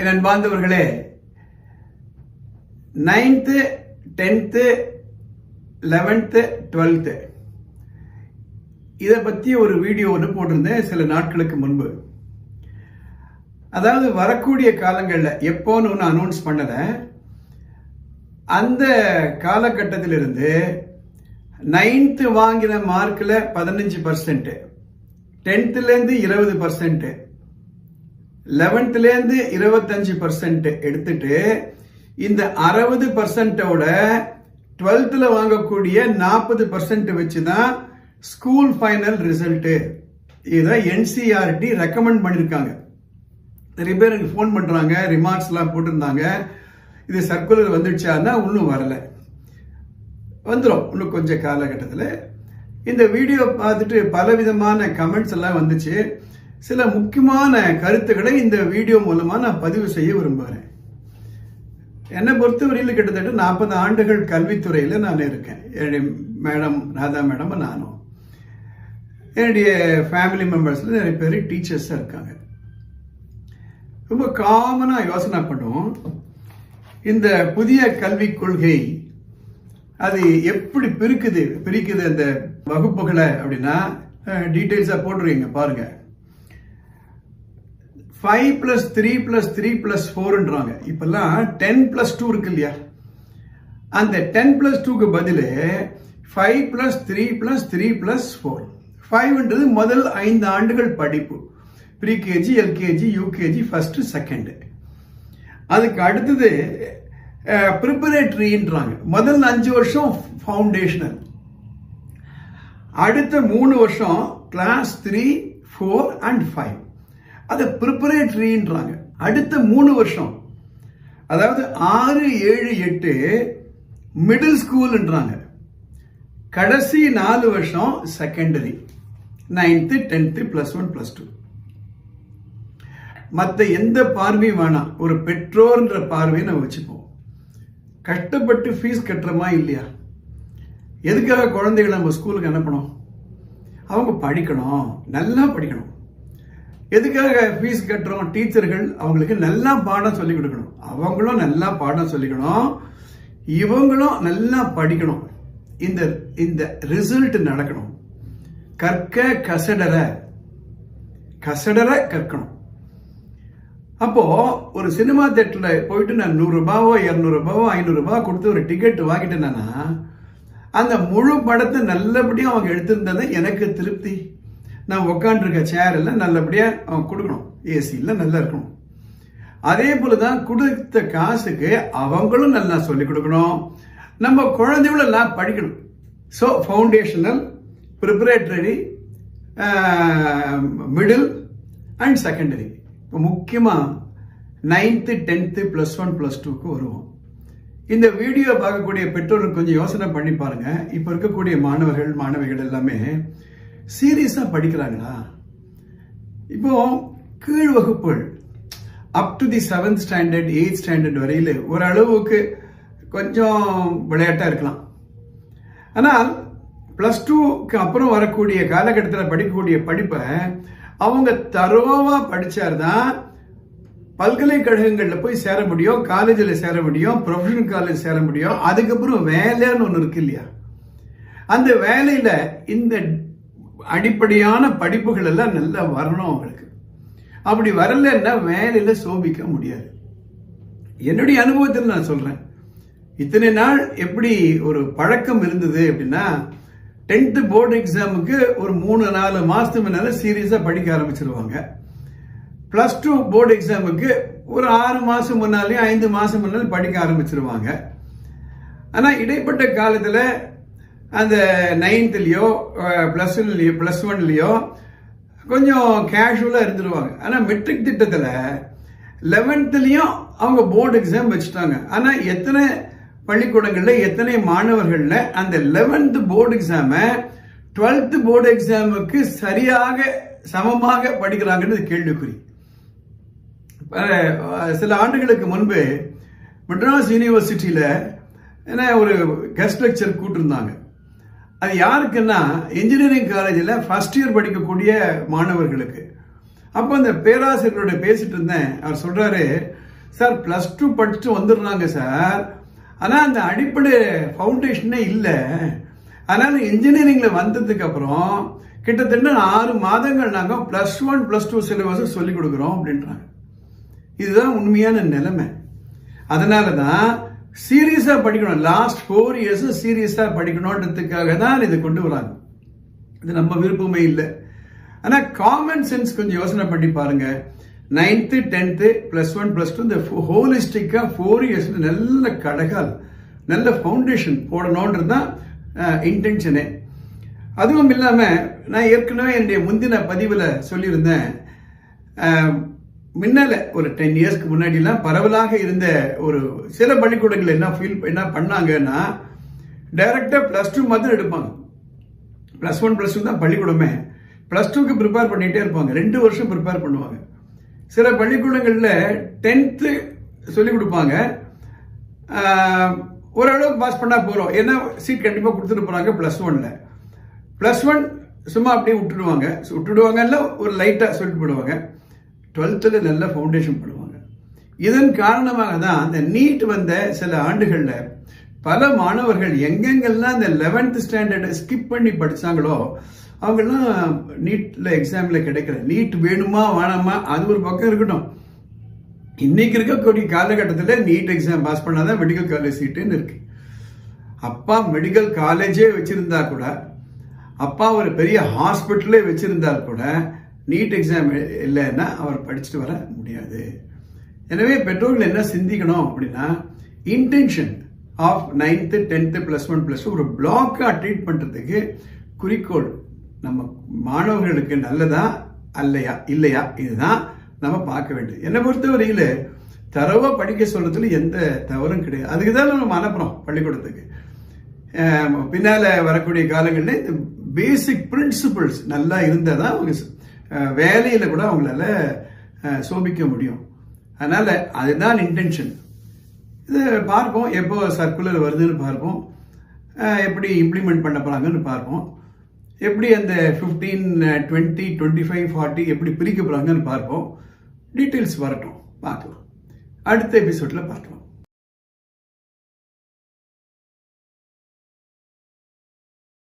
என் அன்பார்ந்தவர்களே ninth tenth eleventh twelfth இதை பற்றி ஒரு வீடியோ ஒன்று போட்டிருந்தேன் சில நாட்களுக்கு முன்பு. அதாவது வரக்கூடிய காலங்களில் எப்போன்னு ஒன்று அனௌன்ஸ் பண்ணலை. அந்த காலகட்டத்திலிருந்து நைன்த்து வாங்கின மார்க்கில் பதினஞ்சு பர்சன்ட்டு டென்த்துலேருந்து இருபது பர்சன்ட்டு லெவன்த்லேருந்து இருபத்தஞ்சு பர்சன்ட் எடுத்துட்டு இந்த அறுபது பர்சன்டோட டுவெல்த்தில் வாங்கக்கூடிய நாற்பது பர்சன்ட் வச்சு தான் ஸ்கூல் ஃபைனல் ரிசல்ட்டு இதை என்சிஆர்டி ரெக்கமெண்ட் பண்ணியிருக்காங்க நிறைய பேர் எனக்கு ஃபோன் பண்ணுறாங்க ரிமார்க்ஸ்லாம் போட்டிருந்தாங்க. இது சர்க்குலர் வந்துடுச்சான்னா இன்னும் வரலை. வந்துடும் இன்னும் கொஞ்சம் காலகட்டத்தில். இந்த வீடியோ பார்த்துட்டு பல விதமான கமெண்ட்ஸ் எல்லாம் வந்துச்சு. சில முக்கியமான கருத்துக்களை இந்த வீடியோ மூலமாக நான் பதிவு செய்ய விரும்புகிறேன் என்னை பொறுத்தவரையில் கிட்டத்தட்ட நாற்பது ஆண்டுகள் கல்வித்துறையில் நான் இருக்கேன். என்னுடைய மேடம் ராதா மேடம் நானும். என்னுடைய ஃபேமிலி மெம்பர்ஸில் நிறைய பேர் டீச்சர்ஸாக இருக்காங்க. ரொம்ப காமனாக யோசனை பண்ணுவோம். இந்த புதிய கல்விக் கொள்கை அது எப்படி பிரிக்குது பிரிக்குது அந்த வகுப்புகளை அப்படின்னா டீட்டெயில்ஸாக போட்டுருவீங்க பாருங்கள் five plus three plus three plus ஃபோர்ன்றாங்க இப்பெல்லாம் டென் பிளஸ் டூ இருக்கு இல்லையா? அந்த டென் பிளஸ் டூக்கு பதில் five plus three plus three plus four ஃபைவ்ன்றது முதல் ஐந்து ஆண்டுகள் படிப்பு. Pre KG LKG UKG first second அதுக்கு அடுத்தது ப்ரிப்பரேட்ரின்றாங்க முதல் அஞ்சு வருஷம் ஃபவுண்டேஷனல் அடுத்த மூணு வருஷம் class three four and five அதை ப்ரிப்பரேட்ரின்றாங்க அடுத்த மூணு வருஷம். அதாவது ஆறு ஏழு எட்டு மிடில் ஸ்கூல்ன்றாங்க கடைசி நாலு வருஷம் secondary ninth tenth plus one plus two மற்ற எந்த பார்வையும் வேணாம். ஒரு பெற்றோர்ன்ற பார்வையை நம்ம வச்சுப்போம். கஷ்டப்பட்டு ஃபீஸ் கட்டுறோமா இல்லையா? எதுக்காக குழந்தைகளை நம்ம ஸ்கூலுக்கு அனுப்பணும்? அவங்க படிக்கணும். நல்லா படிக்கணும். எதுக்காக ஃபீஸ் கட்டுறோம்? டீச்சர்கள் அவங்களுக்கு நல்லா பாடம் சொல்லிக் கொடுக்கணும். அவங்களும் நல்லா பாடம் சொல்லிக்கணும். இவங்களும் நல்லா படிக்கணும். இந்த இந்த ரிசல்ட் நடக்கணும். கற்க கசடர கசடர கற்கணும். அப்போ ஒரு சினிமா தேட்டரில் போயிட்டு நான் நூறுரூபாவோ இரநூறுபாவோ ஐநூறுரூபா கொடுத்து ஒரு டிக்கெட் வாங்கிட்டேன்னா அந்த முழு படத்தை நல்லபடியாக அவங்க எடுத்திருந்தது எனக்கு திருப்தி. நான் உட்காந்துருக்க சேரில் நல்லபடியாக அவன் கொடுக்கணும். ஏசியில் நல்லா இருக்கணும். அதே போல தான் கொடுத்த காசுக்கு அவங்களும் நல்லா சொல்லிக் கொடுக்கணும். நம்ம குழந்தைகளும் எல்லாம் படிக்கணும் so foundational preparatory middle and secondary இப்போ முக்கியமாக ninth tenth plus one plus டூக்கு வருவோம். இந்த வீடியோ பார்க்கக்கூடிய பெற்றோர்கள் கொஞ்சம் யோசனை பண்ணி பாருங்க. இப்போ இருக்கக்கூடிய மாணவர்கள் மாணவிகள் எல்லாமே சீரியஸாக படிக்கிறாங்களா? இப்போ கீழ் வகுப்புகள் up to the seventh standard eighth standard வரையில் ஓரளவுக்கு கொஞ்சம் விளையாட்டாக இருக்கலாம். ஆனால் ப்ளஸ் டூக்கு அப்புறம் வரக்கூடிய காலகட்டத்தில் படிக்கக்கூடிய படிப்பை அவங்க தரோவாக படித்தார்தான் பல்கலைக்கழகங்களில் போய் சேர முடியும் காலேஜில் சேர முடியும் ப்ரொஃபஷனல் காலேஜ் சேர முடியும். அதுக்கப்புறம் வேலைன்னு ஒன்று இருக்கு இல்லையா? அந்த வேலையில் இந்த அடிப்படையான படிப்புகள் எல்லாம் நல்லா வரணும் அவங்களுக்கு. அப்படி வரலன்னா வேலையில சோபிக்க முடியாது. என்னுடைய அனுபவத்தில் நான் சொல்றேன். இத்தனை நாள் எப்படி ஒரு பழக்கம் இருந்தது அப்படின்னா டென்த்து போர்டு எக்ஸாமுக்கு ஒரு மூணு நாலு மாதத்துக்கு முன்னால் சீரியஸாக படிக்க ஆரம்பிச்சிருவாங்க. ப்ளஸ் டூ போர்டு எக்ஸாமுக்கு ஒரு ஆறு மாதம் முன்னாலேயும் ஐந்து மாதம் முன்னாலும் படிக்க ஆரம்பிச்சிருவாங்க. ஆனால் இடைப்பட்ட காலத்தில் அந்த நைன்த்லேயோ ப்ளஸ் ஒன்லையோ ப்ளஸ் ஒன்லேயோ கொஞ்சம் கேஷுவலாக இருந்துருவாங்க. ஆனால் மெட்ரிக் திட்டத்தில் லெவன்த்துலேயும் அவங்க போர்டு எக்ஸாம் வச்சுட்டாங்க. ஆனால் எத்தனை பள்ளிக்கூடங்களில் எத்தனை மாணவர்களில் அந்த லெவன்த்து போர்டு எக்ஸாமை டுவெல்த்து போர்டு எக்ஸாமுக்கு சரியாக சமமாக படிக்கிறாங்கன்றது கேள்விக்குறி. சில ஆண்டுகளுக்கு முன்பு மெட்ராஸ் யூனிவர்சிட்டியில் என்ன ஒரு கெஸ்ட் லெக்சர் கூட்டிருந்தாங்க. அது யாருக்குன்னா இன்ஜினியரிங் காலேஜில் ஃபர்ஸ்ட் இயர் படிக்கக்கூடிய மாணவர்களுக்கு. அப்போ அந்த பேராசிரியரோட பேசிட்டு இருந்தேன். அவர் சொல்கிறாரு சார் ப்ளஸ் டூ படிச்சுட்டு வந்துடுறாங்க சார். ஆனால் அந்த அடிப்படை ஃபவுண்டேஷனே இல்லை. அதனால் இன்ஜினியரிங்கில் வந்ததுக்கு அப்புறம் கிட்டத்தட்ட ஆறு மாதங்கள் நாங்கள் ப்ளஸ் ஒன் ப்ளஸ் டூ சிலபஸும் சொல்லிக் கொடுக்குறோம் அப்படின்றாங்க. இதுதான் உண்மையான நிலைமை. அதனால தான் சீரியஸாக படிக்கணும். லாஸ்ட் ஃபோர் இயர்ஸ் சீரியஸாக படிக்கணுன்றதுக்காக தான் இது கொண்டு வராங்க. இது நம்ம விருப்பமே இல்லை. ஆனால் காமன் சென்ஸ் கொஞ்சம் யோசனை பண்ணி பாருங்க. Ninth tenth plus one plus two இந்த ஹோலிஸ்டிக்காக ஃபோர் இயர்ஸ் நல்ல கடகால் நல்ல ஃபவுண்டேஷன் போடணுன்றது தான் இன்டென்ஷனே அதுவும் இல்லாமல் நான் ஏற்கனவே என்னுடைய முந்தின பதிவில் சொல்லியிருந்தேன். முன்னால ஒரு டென் இயர்ஸ்க்கு முன்னாடிலாம் பரவலாக இருந்த ஒரு சில பள்ளிக்கூடங்கள் என்ன ஃபீல் என்ன பண்ணாங்கன்னா டைரக்டாக ப்ளஸ் டூ மாத்திரம் எடுப்பாங்க. ப்ளஸ் ஒன் ப்ளஸ் டூ தான் பள்ளிக்கூடமே. ப்ளஸ் டூக்கு ப்ரிப்பேர் பண்ணிகிட்டே இருப்பாங்க. ரெண்டு வருஷம் ப்ரிப்பேர் பண்ணுவாங்க. சில பள்ளிக்கூடங்களில் டென்த்து சொல்லிக் கொடுப்பாங்க. ஓரளவுக்கு பாஸ் பண்ணால் போகிறோம் ஏன்னா சீட் கண்டிப்பாக கொடுத்துட்டு போகிறாங்க ப்ளஸ் ஒனில் ப்ளஸ் ஒன் சும்மா அப்படியே விட்டுடுவாங்க. விட்டுடுவாங்க விட்டுடுவாங்கல்ல ஒரு லைட்டாக சொல்லிட்டு போடுவாங்க டுவெல்த்தில் நல்ல ஃபவுண்டேஷன் பண்ணுவாங்க இதன் காரணமாக தான் அந்த நீட் வந்த சில ஆண்டுகளில் பல மாணவர்கள் எங்கெங்கெல்லாம் அந்த லெவன்த் ஸ்டாண்டர்டை ஸ்கிப் பண்ணி படித்தாங்களோ அவங்கெல்லாம் நீட்டில் எக்ஸாமில் கிடைக்கல. நீட் வேணுமா வேணாமா அது ஒரு பக்கம் இருக்கட்டும். இன்னைக்கு இருக்கக்கூடிய காலகட்டத்தில் நீட் எக்ஸாம் பாஸ் பண்ணாதான் மெடிக்கல் காலேஜ் சீட்டுன்னு இருக்கு. அப்பா மெடிக்கல் காலேஜே வச்சிருந்தா கூட அப்பா ஒரு பெரிய ஹாஸ்பிட்டலே வச்சிருந்தா கூட நீட் எக்ஸாம் இல்லைன்னா அவர் படிச்சுட்டு வர முடியாது. எனவே பெற்றோர்கள் என்ன சிந்திக்கணும் அப்படின்னா intention of ninth tenth plus one plus ஒரு பிளாக்காக ட்ரீட் பண்ணுறதுக்கு குறிக்கோள். நம்ம மாணவர்களுக்கு நல்லதா அல்லையா இல்லையா இதுதான் நம்ம பார்க்க வேண்டியது. என்னை பொறுத்தவரையில் தரவா படிக்க சொல்றதுல எந்த தவறும் கிடையாது. அதுக்கு தான் நம்ம அனுப்புறோம் பள்ளிக்கூடத்துக்கு. பின்னால் வரக்கூடிய காலங்களில் இந்த பேசிக் பிரின்சிபிள்ஸ் நல்லா இருந்தால் தான் அவங்க வேலையில் கூட அவங்களால சோபிக்க முடியும். அதனால் அதுதான் இன்டென்ஷன் இது பார்ப்போம் எப்போ சர்க்குலர் வருதுன்னு பார்ப்போம். எப்படி இம்ப்ளிமெண்ட் பண்ண போகிறாங்கன்னு பார்ப்போம். எப்படி அந்த fifteen twenty twenty five forty எப்படி பிரிக்க போகிறாங்கன்னு பார்ப்போம். டீட்டெயில்ஸ் வரட்டும். பார்க்கலாம். அடுத்த எபிசோடில் பார்க்கலாம்.